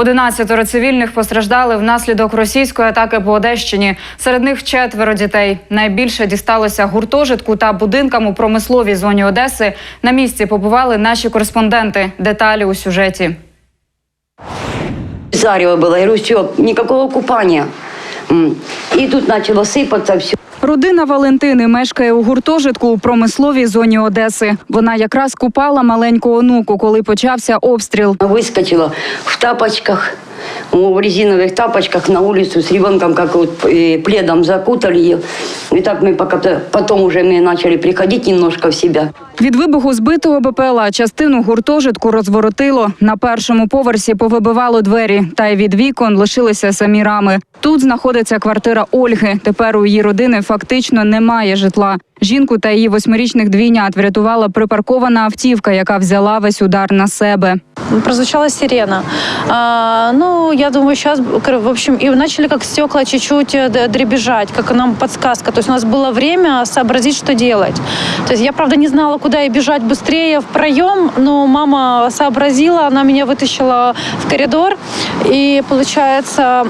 11 цивільних постраждали внаслідок російської атаки по Одещині. Серед них четверо дітей. Найбільше дісталося гуртожитку та будинкам у промисловій зоні Одеси. На місці побували наші кореспонденти. Деталі у сюжеті. Зарево было, я говорю, все, никакого купания. И тут начало сыпаться все. Родина Валентини мешкає у гуртожитку у промисловій зоні Одеси. Вона якраз купала маленьку онуку, коли почався обстріл. Вискочила в тапочках, в резиновых тапочках на улицу с ребенком, как вот э, пледом закутали ее. И так мы пока потом уже мы начали приходить немножко в себя. Від вибуху збитого БПЛА частину гуртожитку розворотило. На першому поверсі повибивало двері, та й від вікон лишилися самі рами. Тут знаходиться квартира Ольги. Тепер у її родини фактично немає житла. Жінку та її восьмирічних двійнят врятувала припаркована автівка, яка взяла весь удар на себе. прозвучала сирена. А, ну, я думаю, сейчас, в общем, и начали как стекла чуть-чуть э, д- дребезжать, как нам подсказка. То есть у нас было время сообразить, что делать. То есть я, правда, не знала, куда и бежать быстрее в проем, но мама сообразила, она меня вытащила в коридор. И, получается,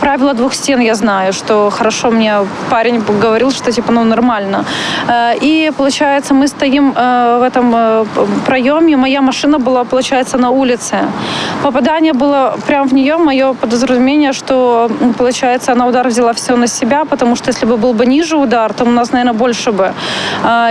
правило двух стен я знаю, что хорошо мне парень говорил, что типа, ну, нормально. Э, И, получается, мы стоим э, в этом э, проеме. Моя машина была, получается, на улице. Попадание было прямо в нее. Мое подразумение, что, получается, она удар взяла все на себя, потому что если бы был бы ниже удар, то у нас, наверное, больше бы.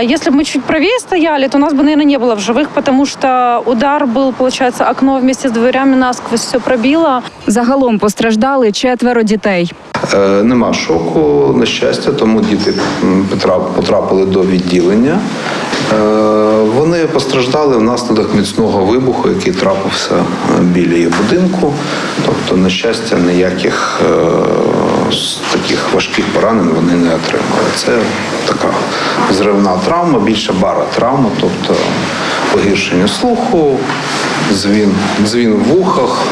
Если бы мы чуть правее стояли, то у нас бы, наверное, не было в живых, потому что удар был, получается, окно вместе с дверями насквозь все пробило. Загалом постраждали четверо дітей. Е, Нема шоку, на щастя, тому діти потрапили до відділення. Е, Вони постраждали внаслідок міцного вибуху, який трапився е, біля їх будинку. Тобто, на щастя, ніяких е, таких важких поранень вони не отримали. Це така зривна травма, більше бара травма, тобто погіршення слуху, дзвін, дзвін в вухах.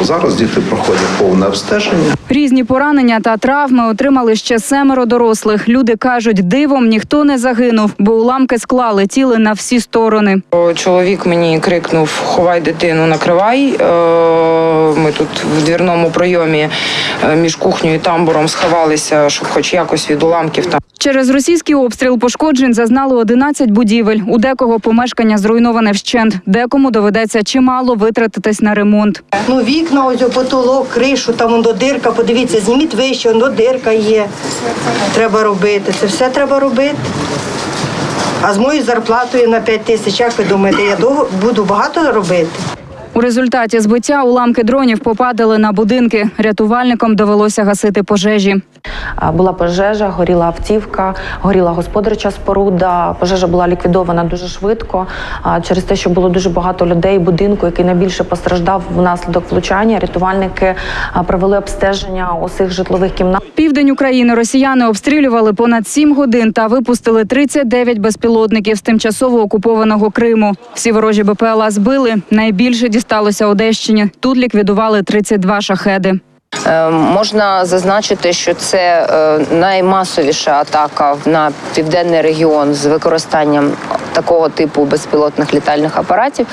О, Зараз діти проходять повне обстеження. Різні поранення та травми отримали ще семеро дорослих. Люди кажуть, дивом ніхто не загинув, бо уламки скла летіли на всі сторони. Чоловік мені крикнув: Ховай дитину, накривай. Е, Ми тут в двірному пройомі е, між кухнею і тамбуром сховалися, щоб хоч якось від уламків там. Через російський обстріл пошкоджень зазнали 11 будівель. У декого помешкання зруйноване вщент, декому доведеться чимало витратитись на ремонт. Ну, вікна, ось потолок, кришу, там воно дирка, подивіться, зніміть вище, воно дирка є. Треба робити. Це все треба робити. А з моєю зарплатою на 5 тисяч, як ви думаєте, я буду багато робити? У результаті збиття уламки дронів попадали на будинки. Рятувальникам довелося гасити пожежі. Була пожежа, горіла автівка, горіла господарча споруда. Пожежа була ліквідована дуже швидко. Через те, що було дуже багато людей, будинку, який найбільше постраждав внаслідок влучання. Рятувальники провели обстеження усіх житлових кімнат. Південь України росіяни обстрілювали понад 7 годин та випустили 39 безпілотників з тимчасово окупованого Криму. Всі ворожі БПЛА збили. Найбільше дісталося Одещині. Тут ліквідували 32 шахеди. Е, Можна зазначити, що це е, наймасовіша атака на південний регіон з використанням такого типу безпілотних літальних апаратів,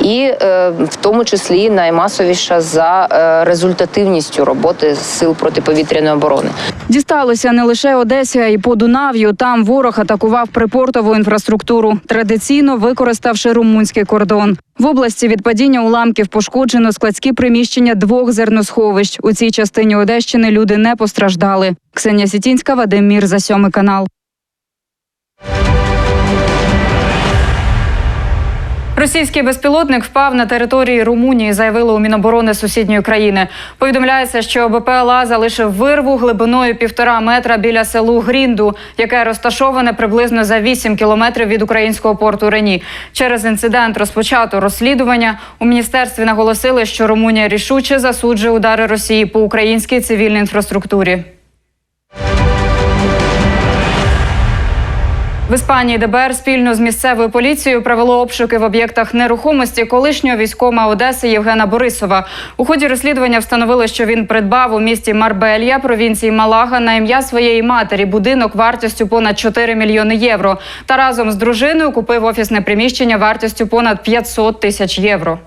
і е, в тому числі наймасовіша за результативністю роботи сил протиповітряної оборони. Дісталося не лише Одесі, а й по Дунав'ю. Там ворог атакував припортову інфраструктуру, традиційно використавши румунський кордон. В області від падіння уламків пошкоджено складські приміщення двох зерносховищ. У цій частині Одещини люди не постраждали. Ксенія Сітінська, Вадим Мір за сьомий канал. Російський безпілотник впав на території Румунії, заявили у Міноборони сусідньої країни. Повідомляється, що БПЛА залишив вирву глибиною півтора метра біля селу Грінду, яке розташоване приблизно за 8 кілометрів від українського порту Рені. Через інцидент розпочато розслідування. У міністерстві наголосили, що Румунія рішуче засуджує удари Росії по українській цивільній інфраструктурі. В Іспанії ДБР спільно з місцевою поліцією провело обшуки в об'єктах нерухомості колишнього військома Одеси Євгена Борисова. У ході розслідування встановили, що він придбав у місті Марбелья, провінції Малага, на ім'я своєї матері будинок вартістю понад 4 мільйони євро. Та разом з дружиною купив офісне приміщення вартістю понад 500 тисяч євро.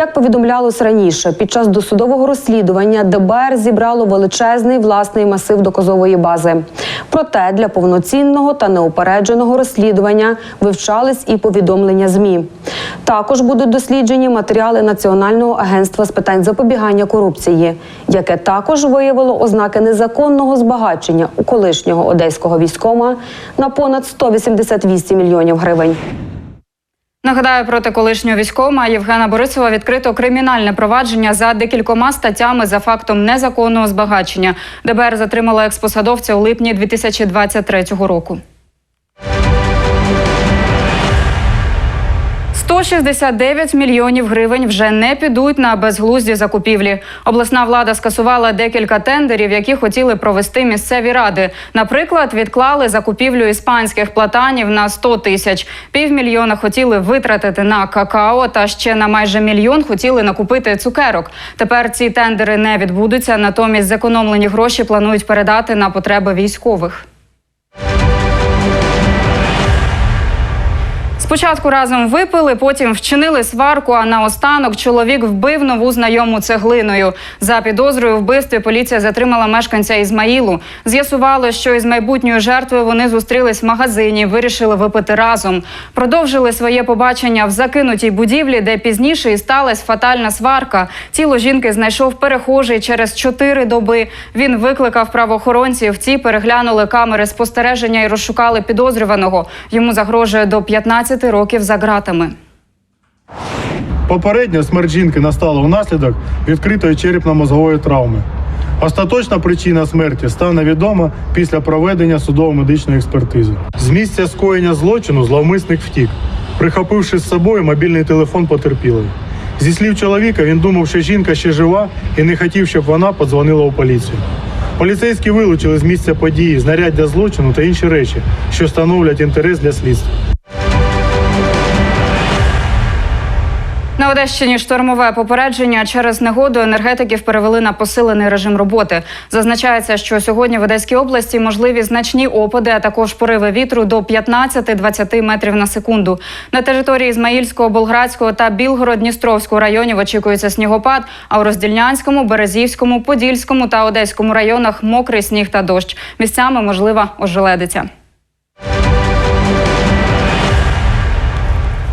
Як повідомлялось раніше, під час досудового розслідування ДБР зібрало величезний власний масив доказової бази. Проте для повноцінного та неупередженого розслідування вивчались і повідомлення ЗМІ. Також будуть досліджені матеріали Національного агентства з питань запобігання корупції, яке також виявило ознаки незаконного збагачення у колишнього одеського військома на понад 188 мільйонів гривень. Нагадаю, проти колишнього військома Євгена Борисова відкрито кримінальне провадження за декількома статтями за фактом незаконного збагачення. ДБР затримала експосадовця у липні 2023 року. 169 мільйонів гривень вже не підуть на безглузді закупівлі. Обласна влада скасувала декілька тендерів, які хотіли провести місцеві ради. Наприклад, відклали закупівлю іспанських платанів на 100 тисяч. Півмільйона хотіли витратити на какао, та ще на майже мільйон хотіли накупити цукерок. Тепер ці тендери не відбудуться. Натомість зекономлені гроші планують передати на потреби військових. Спочатку разом випили, потім вчинили сварку. А наостанок чоловік вбив нову знайому цеглиною. За підозрою вбивстві поліція затримала мешканця Ізмаїлу. З'ясувало, що із майбутньою жертвою вони зустрілись в магазині, вирішили випити разом. Продовжили своє побачення в закинутій будівлі, де пізніше і сталася фатальна сварка. Тіло жінки знайшов перехожий через чотири доби. Він викликав правоохоронців. Ці переглянули камери спостереження і розшукали підозрюваного. Йому загрожує до 15 років за ґратами. Попередня смерть жінки настала унаслідок відкритої черепно-мозгової травми. Остаточна причина смерті стане відома після проведення судово-медичної експертизи. З місця скоєння злочину зловмисник втік, прихопивши з собою мобільний телефон потерпілої. Зі слів чоловіка, він думав, що жінка ще жива і не хотів, щоб вона подзвонила у поліцію. Поліцейські вилучили з місця події знаряддя злочину та інші речі, що становлять інтерес для слідства. На Одещині штормове попередження через негоду енергетиків перевели на посилений режим роботи. Зазначається, що сьогодні в Одеській області можливі значні опади, а також пориви вітру до 15-20 метрів на секунду. На території Ізмаїльського, Болградського та Білгород-Дністровського районів очікується снігопад. А у Роздільнянському, Березівському, Подільському та Одеському районах мокрий сніг та дощ. Місцями можлива ожеледиця.